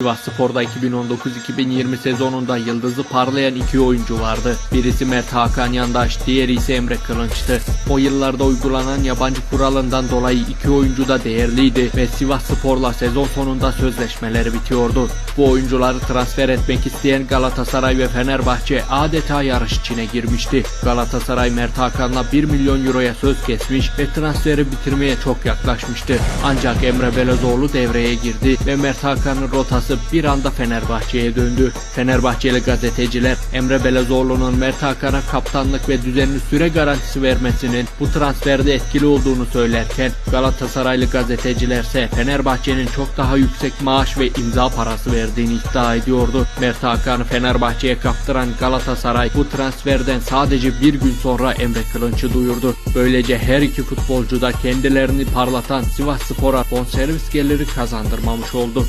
Sivas Spor'da 2019-2020 sezonunda yıldızı parlayan iki oyuncu vardı. Birisi Mert Hakan Yandaş, diğeri ise Emre Kılınç'tı. O yıllarda uygulanan yabancı kuralından dolayı iki oyuncu da değerliydi ve Sivas Spor'la sezon sonunda sözleşmeleri bitiyordu. Bu oyuncuları transfer etmek isteyen Galatasaray ve Fenerbahçe adeta yarış içine girmişti. Galatasaray Mert Hakan'la 1 milyon euroya söz kesmiş ve transferi bitirmeye çok yaklaşmıştı. Ancak Emre Belözoğlu devreye girdi ve Mert Hakan'ın rotası bir anda Fenerbahçe'ye döndü. Fenerbahçeli gazeteciler Emre Belözoğlu'nun Mert Hakan'a kaptanlık ve düzenli süre garantisi vermesinin bu transferde etkili olduğunu söylerken Galatasaraylı gazetecilerse Fenerbahçe'nin çok daha yüksek maaş ve imza parası verdiğini iddia ediyordu. Mert Hakan'ı Fenerbahçe'ye kaptıran Galatasaray bu transferden sadece bir gün sonra Emre Kılınç'ı duyurdu. Böylece her iki futbolcu da kendilerini parlatan Sivas Spor'a bonservis geliri kazandırmamış oldu.